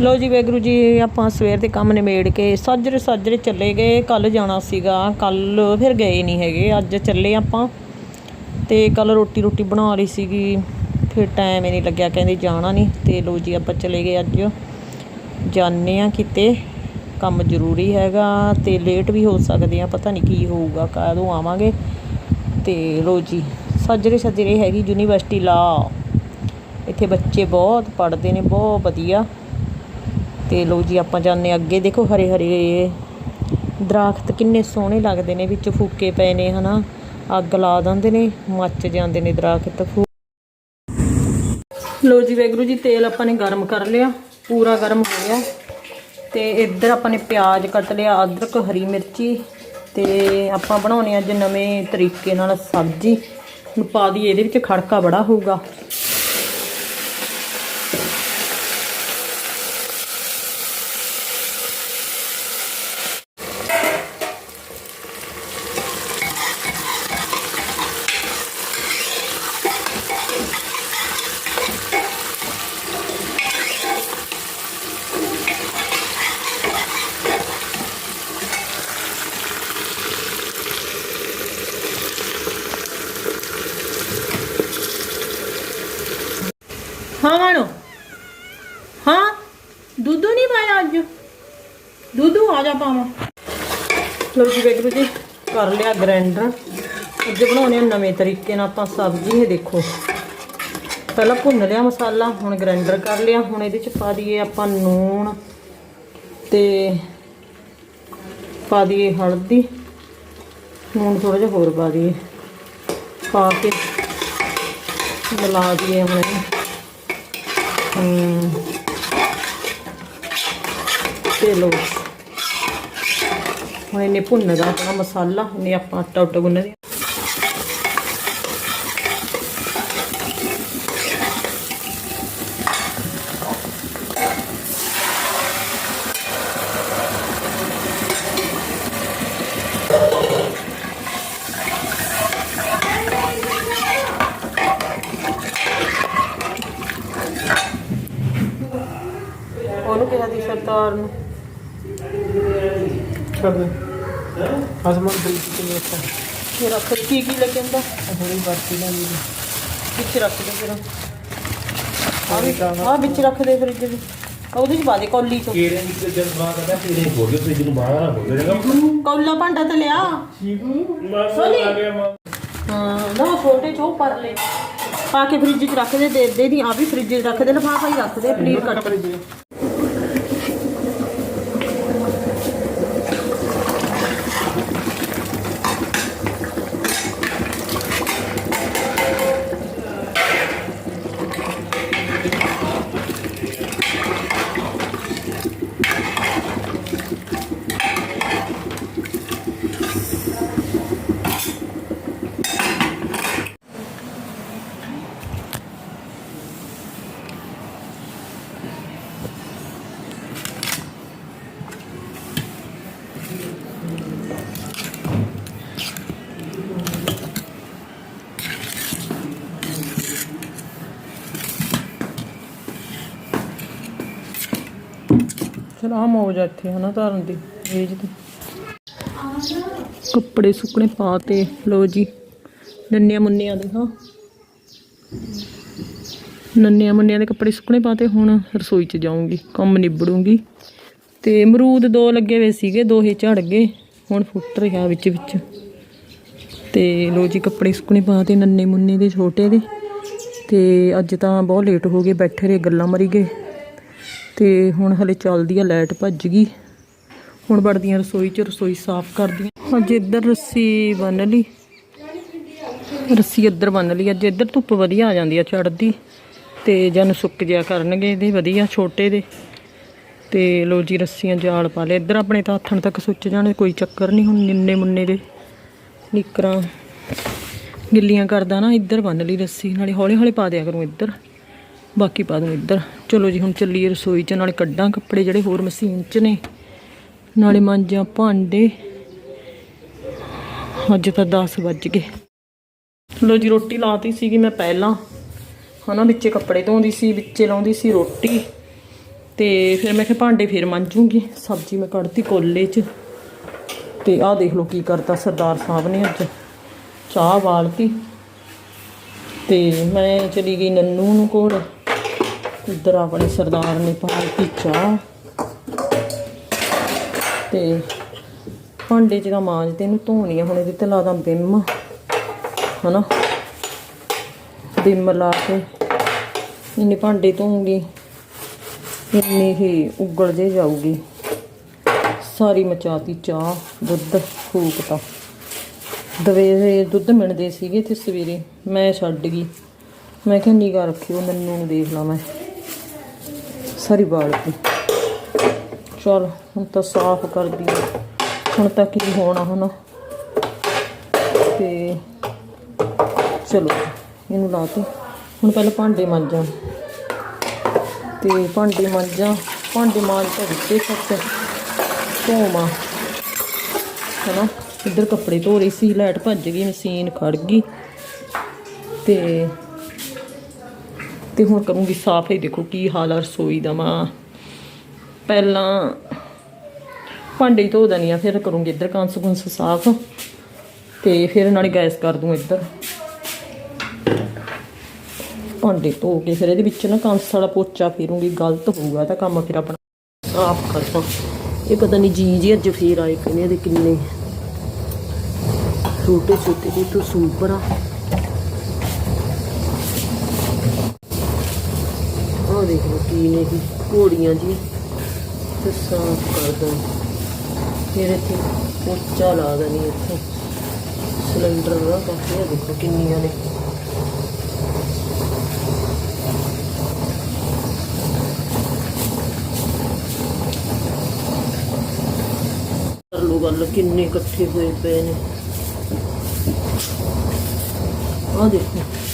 ਲੋ ਜੀ ਵੈਗਰੂ ਜੀ, ਆਪਾਂ ਸਵੇਰ ਦੇ ਕੰਮ ਨਿਬੇੜ ਕੇ ਸਾਜਰੇ ਸਾਜਰੇ ਚੱਲੇ ਗਏ। ਕੱਲ ਜਾਣਾ ਸੀਗਾ। ਕੱਲ ਫਿਰ ਗਏ ਨਹੀਂ ਹੈਗੇ। ਅੱਜ ਚੱਲੇ ਆਪਾਂ ਤੇ ਕੱਲ ਰੋਟੀ ਰੋਟੀ ਬਣਾ ਲਈ ਸੀਗੀ। ਫਿਰ ਟਾਈਮ ਹੀ ਨਹੀਂ ਲੱਗਿਆ, ਕਹਿੰਦੇ ਜਾਣਾ ਨਹੀਂ। ਤੇ ਲੋ ਜੀ, ਆਪਾਂ ਚਲੇ ਗਏ ਅੱਜ। ਜਾਣੇ ਆ ਕਿਤੇ। ਕੰਮ ਜ਼ਰੂਰੀ ਹੈਗਾ ਤੇ ਲੇਟ ਵੀ ਹੋ ਸਕਦੇ ਆ। ਪਤਾ ਨਹੀਂ ਕੀ ਹੋਊਗਾ, ਕਦੋਂ ਆਵਾਂਗੇ। ਤੇ ਲੋ ਜੀ, ਸਾਜਰੇ ਸਾਜਰੇ ਹੈਗੀ ਯੂਨੀਵਰਸਿਟੀ ਲਾ ਇੱਥੇ ਬੱਚੇ ਬਹੁਤ ਪੜ੍ਹਦੇ ਨੇ, ਬਹੁਤ ਵਧੀਆ। ਤੇ ਲੋ ਜੀ, ਆਪਾਂ ਜਾਂਦੇ ਅੱਗੇ। ਦੇਖੋ ਹਰੇ ਹਰੇ ਦਰਖਤ ਕਿੰਨੇ ਸੋਹਣੇ ਲੱਗਦੇ ਨੇ, ਵਿੱਚ ਫੂਕੇ ਪਏ ਨੇ, ਹਨਾ। ਅੱਗ ਲਾ ਦਿੰਦੇ ਨੇ, ਮੱਚ ਜਾਂਦੇ ਨੇ ਦਰਖਤ। ਫੂ ਲੋ ਜੀ ਵੈਗਰੂ ਜੀ, ਤੇਲ ਆਪਾਂ ਨੇ ਗਰਮ ਕਰ ਲਿਆ, ਪੂਰਾ ਗਰਮ ਹੋ ਗਿਆ। ਤੇ ਇੱਧਰ ਆਪਾਂ ਨੇ ਪਿਆਜ਼ ਕੱਟ ਲਿਆ, ਅਦਰਕ, ਹਰੀ ਮਿਰਚੀ ਤੇ ਆਪਾਂ ਬਣਾਉਣੇ ਅੱਜ ਨਵੇਂ ਤਰੀਕੇ ਨਾਲ ਸਬਜ਼ੀ। ਪਾ ਦੀ ਇਹਦੇ ਵਿੱਚ ਖੜਕਾ ਬੜਾ ਹੋਊਗਾ। ਹਾਂ ਮਾਣੋ। ਹਾਂ, ਦੁੱਧ ਨਹੀਂ ਪਾਇਆ ਅੱਜ। ਦੁੱਧ ਆ ਜਾ ਪਾਵਾਂ। ਲੋ ਜੀ, ਵੇਖੋ ਜੀ, ਕਰ ਲਿਆ ਗ੍ਰਾਈਂਡਰ ਅੱਜ ਬਣਾਉਣੇ ਆ ਨਵੇਂ ਤਰੀਕੇ ਨਾਲ ਆਪਾਂ ਸਬਜ਼ੀ, ਇਹ ਦੇਖੋ। ਪਹਿਲਾਂ ਭੁੰਨ ਲਿਆ ਮਸਾਲਾ, ਹੁਣ ਗ੍ਰਾਈਂਡਰ ਕਰ ਲਿਆ। ਹੁਣ ਇਹਦੇ ਚ ਪਾ ਦਈਏ ਆਪਾਂ ਨੂਣ ਤੇ ਪਾ ਦਈਏ ਹਲਦੀ। ਨੂਣ ਥੋੜਾ ਜਿਹਾ ਹੋਰ ਪਾ ਦਈਏ। ਪਾ ਕੇ ਮਿਲਾ ਦਈਏ ਹੁਣ ਇਹਨੂੰ। ਤੇ ਲੋ ਹੁਣ ਇਹਨੇ ਭੁੰਨਦਾ ਆਪਣਾ ਮਸਾਲਾ ਇਹਨੇ ਆਪਾਂ ਆਟਾ ਉਟਾ ਗੁੰਨਦੇ ਦੀ ਸਰਦਾਰ ਨੂੰ ਛੱਡ ਦੇ। ਅਸਮਾਨ ਦੇ ਵਿੱਚ ਨਹੀਂ ਅੱਛਾ ਫਿਰ ਰੱਖ ਕੀ ਕੀ ਲੈ ਕੇ ਆਂਦਾ ਥੋੜੀ ਵਰਤੀ ਨਾ ਜੀ ਵਿੱਚ ਰੱਖ ਦੇ ਫਿਰ। ਆ ਵੀ ਆ ਵਿੱਚ ਰੱਖ ਦੇ ਫਰਿੱਜ ਵਿੱਚ ਉਹਦੇ ਚ ਪਾ ਦੇ ਕੌਲੀ ਚ। ਕੀੜੇ ਦੀ ਜਦ ਬਾਹਰ ਕਰਦਾ ਕੀੜੇ ਨੂੰ ਖੋਲ ਕੇ ਫ੍ਰਿਜ ਨੂੰ ਬਾਹਰ ਨਾ ਖੋਲ ਦੇਗਾ ਕੌਲਾ ਭਾਂਡਾ ਤੇ ਲਿਆ। ਬਸ ਸੋਨੀ। ਆ ਗਿਆ ਮਾਂ। ਹਾਂ ਨਾ ਛੋਟੇ ਚੋ ਪਰ ਲੈ ਪਾ ਕੇ ਫਰਿੱਜ ਚ ਰੱਖ ਦੇ ਦੇ ਦੇ ਦੀ। ਆ ਵੀ ਫਰਿੱਜ ਚ ਰੱਖ ਦੇ ਲਫਾਫਾ ਹੀ ਰੱਖ ਦੇ ਪਨੀਰ ਕੱਟ। ਚਲ ਆ ਮੌਜ ਆ ਇੱਥੇ, ਹਨਾ ਧਰਨ ਦੀ ਵੇਜ ਦੀ। ਕੱਪੜੇ ਸੁੱਕਣੇ ਪਾ ਤੇ ਲੋ ਜੀ, ਨੰਨਿਆਂ ਮੁੰਨਿਆਂ ਦੇ, ਹਾਂ। ਨੰਨਿਆਂ ਮੁੰਨਿਆਂ ਦੇ ਕੱਪੜੇ ਸੁੱਕਣੇ ਪਾ ਤੇ, ਹੁਣ ਰਸੋਈ 'ਚ ਜਾਊਂਗੀ, ਕੰਮ ਨਿਬੜੂੰਗੀ। ਤੇ ਅਮਰੂਦ ਦੋ ਲੱਗੇ ਹੋਏ ਸੀਗੇ ਦੋ ਹੀ ਝੜ ਗਏ, ਹੁਣ ਫੁੱਟ ਰਿਹਾ ਵਿੱਚ ਵਿੱਚ। ਤੇ ਲੋ ਜੀ, ਕੱਪੜੇ ਸੁੱਕਣੇ ਪਾ ਤੇ, ਨੰਨੇ ਮੁੰਨੇ ਦੇ ਛੋਟੇ ਦੇ। ਤੇ ਅੱਜ ਤਾਂ ਬਹੁਤ ਲੇਟ ਹੋ ਗਏ, ਬੈਠੇ ਰਹੇ, ਗੱਲਾਂ ਮਰੀ ਗਏ। ਤੇ ਹੁਣ ਹਲੇ ਚੱਲਦੀ ਆ ਲਾਈਟ ਭੱਜ ਗਈ। ਹੁਣ ਵੜਦੀਆਂ ਰਸੋਈ 'ਚ ਰਸੋਈ ਸਾਫ਼ ਕਰਦੀਆਂ। ਅੱਜ ਇੱਧਰ ਰੱਸੀ ਬੰਨ ਲਈ। ਰੱਸੀ ਇੱਧਰ ਬੰਨ ਲਈ। ਅੱਜ ਇੱਧਰ ਧੁੱਪ ਵਧੀਆ ਆ ਜਾਂਦੀ ਆ ਚੜਦੀ ਤੇ ਜਨ ਸੁੱਕ ਜਿਆ ਕਰਨਗੇ ਇਹਦੇ ਵਧੀਆ, ਛੋਟੇ ਦੇ। ਤੇ ਲੋ ਜੀ ਰੱਸੀਆਂ ਜਾਲ ਪਾ ਲਏ ਇੱਧਰ ਆਪਣੇ ਤਾਂ ਹੱਥਣ ਤੱਕ ਸੁੱਚ ਜਾਣੇ, ਕੋਈ ਚੱਕਰ ਨਹੀਂ ਹੁਣ ਨਿੰਨੇ ਮੁੰਨੇ ਦੇ। ਨਿਕਰਾਂ ਗਿੱਲੀਆਂ ਕਰਦਾ ਨਾ, ਇੱਧਰ ਬੰਨ ਲਈ ਰੱਸੀ। ਨਾਲੇ ਹੌਲੀ ਹੌਲੀ ਪਾ ਦਿਆ ਕਰੂੰ ਇੱਧਰ। ਬਾਕੀ ਪਾ ਦੂੰ ਇੱਧਰ। ਚਲੋ ਜੀ, ਹੁਣ ਚੱਲੀਏ ਰਸੋਈ 'ਚ, ਨਾਲੇ ਕੱਢਾਂ ਕੱਪੜੇ ਜਿਹੜੇ ਹੋਰ ਮਸ਼ੀਨ 'ਚ ਨੇ। ਨਾਲੇ ਮਾਂਜਾਂ ਭਾਂਡੇ। ਅੱਜ ਤਾਂ 10 ਵੱਜ ਗਏ। ਲੋ ਜੀ, ਰੋਟੀ ਲਾਤੀ ਸੀਗੀ ਮੈਂ ਪਹਿਲਾਂ। ਹਨਾ, ਵਿੱਚੇ ਕੱਪੜੇ ਧੋਂਦੀ ਸੀ, ਵਿੱਚੇ ਲਾਉਂਦੀ ਸੀ ਰੋਟੀ। ਤੇ ਫਿਰ ਮੈਂ ਕਿਹਾ ਭਾਂਡੇ ਫਿਰ ਮਾਂਜੂਗੀ। ਸਬਜ਼ੀ ਮੈਂ ਕੱਢਤੀ ਕੋਲੇ 'ਚ। ਤੇ ਆਹ ਦੇਖ ਲਓ ਕੀ ਕਰਤਾ ਸਰਦਾਰ ਸਾਹਿਬ ਨੇ ਅੱਜ। ਚਾਹ ਵਾਲਤੀ ਤੇ ਮੈਂ ਚਲੀ ਗਈ ਨੰਨੂ ਨੂੰ ਕੋਲ। ਇੱਧਰ ਆਪਣੇ ਸਰਦਾਰ ਨੇ ਪਾਲਤੀ ਚਾਹ ਤੇ ਭਾਂਡੇ ਜਿਹੜਾ ਮਾਂਜ ਤੇ ਇਹਨੂੰ ਧੋਣੀ ਆ ਹੁਣ ਇਹਦੇ ਤੇ ਲਾ ਦਾਂ ਬਿੰਮ। ਹਨਾ? ਬਿੰਮ ਲਾ ਕੇ ਇੰਨੇ ਭਾਂਡੇ ਧੋਉਂਗੀ ਇੰਨੀ ਹੀ ਉਗਲ ਜੇ ਜਾਊਗੀ। ਸਾਰੀ ਮਚਾਤੀ ਚਾਹ, ਦੁੱਧ ਫੂਕਤਾ ਦਵੇ ਦੁੱਧ ਮਿਲਦੇ ਸੀਗੇ ਤੇ ਸਵੇਰੇ। ਮੈਂ ਛੱਡ ਗਈ। ਮੈਂ ਕਿਹਾ ਨਿਗਾ ਰੱਖਿਓ ਨੰਨੂ ਨੂੰ ਦੇਖ ਲਾ ਮੈਂ। ਸਾਰੀ ਬਾਲਟੀ ਚਲ, ਹੁਣ ਤਾਂ ਸਾਫ਼ ਕਰਦੀ ਹਾਂ ਹੁਣ ਤਾਂ ਕੀ ਹੋਣਾ ਹਨਾ ਤੇ ਚਲੋ, ਇਹਨੂੰ ਲਾ ਤੇ। ਹੁਣ ਪਹਿਲਾਂ ਭਾਂਡੇ ਮਾਂਜਾਂ। ਤੇ ਭਾਂਡੇ ਮਾਂਜਾਂ, ਭਾਂਡੇ ਮਾਂਜ ਕੇ ਦਿੱਤੇ ਸੱਚ ਧੋਵਾਂ। ਹਨਾ? ਇੱਧਰ ਕੱਪੜੇ ਧੋ ਰਹੀ ਸੀ, ਲਾਈਟ ਭੱਜ ਗਈ, ਮਸ਼ੀਨ ਖੜ ਗਈ। ਤੇ ਤੇ ਹੁਣ ਕਰੂੰਗੀ ਸਾਫ਼। ਹੀ ਦੇਖੋ ਕੀ ਹਾਲ ਆ ਰਸੋਈ ਦਾ ਮਾਂ। ਪਹਿਲਾਂ ਭਾਂਡੇ ਧੋ ਦਨੀ ਆ, ਫਿਰ ਕਰੂੰਗੀ ਇੱਧਰ ਕੰਸ ਸਾਫ਼। ਤੇ ਫਿਰ ਨਾਲੇ ਗੈਸ ਕਰ ਦੂੰ ਇੱਧਰ। ਭਾਂਡੇ ਧੋ ਕੇ ਫਿਰ ਇਹਦੇ ਵਿੱਚ ਨਾ ਕੰਸ ਵਾਲਾ ਪੋਚਾ ਫੇਰੂੰਗੀ, ਗਲਤ ਹੋਊਗਾ ਤਾਂ ਕੰਮ ਫਿਰ ਆਪਣਾ ਸਾਫ਼ ਕਰਦਾ ਇਹ ਪਤਾ ਨਹੀਂ ਜੀ ਜੀ ਅੱਜ ਫੇਰ ਆਏ ਕਿਨੇ ਦੇ ਕਿੰਨੇ। ਛੋਟੇ ਛੋਟੇ ਜਿਹੇ ਤੋਂ ਸੁਪਰ ਆ ਦੇਖ ਲਓ ਕੀ ਨੇ ਕੀ ਘੋੜੀਆਂ ਜੀ। ਤੇ ਸਾਫ਼ ਕਰ ਦਾਂ ਫਿਰ ਇੱਥੇ ਪੋਚਾ ਲਾ ਦੇਣੀ ਇੱਥੇ। ਸਿਲੰਡਰ ਦਾ ਕਾਫੀ ਦੇਖੋ ਕਿੰਨੀਆਂ ਨੇ। ਕਰ ਲੋ ਗੱਲ, ਕਿੰਨੇ ਇਕੱਠੇ ਹੋਏ ਪਏ ਨੇ। ਆ ਦੇਖੋ।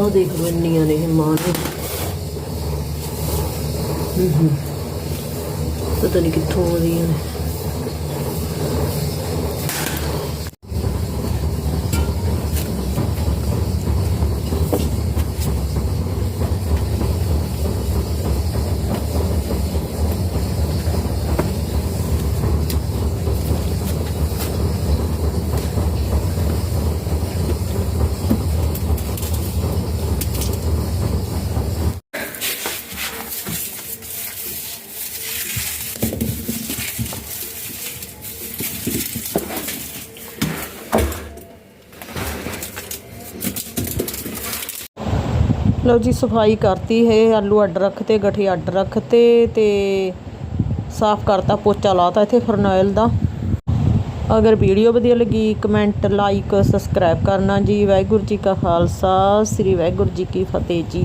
ਹਾਂ ਦੇਖ ਲਓ ਇੰਨੀਆਂ ਨੇ ਮਾਂ ਨੇ। ਹੂੰ ਹੂੰ। ਪਤਾ ਨਹੀਂ ਕਿੱਥੋਂ ਆਉਂਦੀਆਂ ਨੇ। ਲਓ ਜੀ, ਸਫ਼ਾਈ ਕਰਤੀ ਹੈ, ਆਲੂ ਅੱਡ ਰੱਖਤੇ ਗਠੇ ਅੱਡ ਰੱਖਤੇ ਤੇ ਸਾਫ਼ ਕਰਤਾ, ਪੋਚਾ ਲਾਤਾ ਇੱਥੇ ਫਰਨੋਇਲ ਦਾ। ਅਗਰ ਵੀਡੀਓ ਵਧੀਆ ਲੱਗੀ, ਕਮੈਂਟ, ਲਾਈਕ, ਸਬਸਕ੍ਰਾਈਬ ਕਰਨਾ ਜੀ। ਵਾਹਿਗੁਰੂ ਜੀ ਕਾ ਖਾਲਸਾ, ਸ੍ਰੀ ਵਾਹਿਗੁਰੂ ਜੀ ਕੀ ਫਤਿਹ ਜੀ।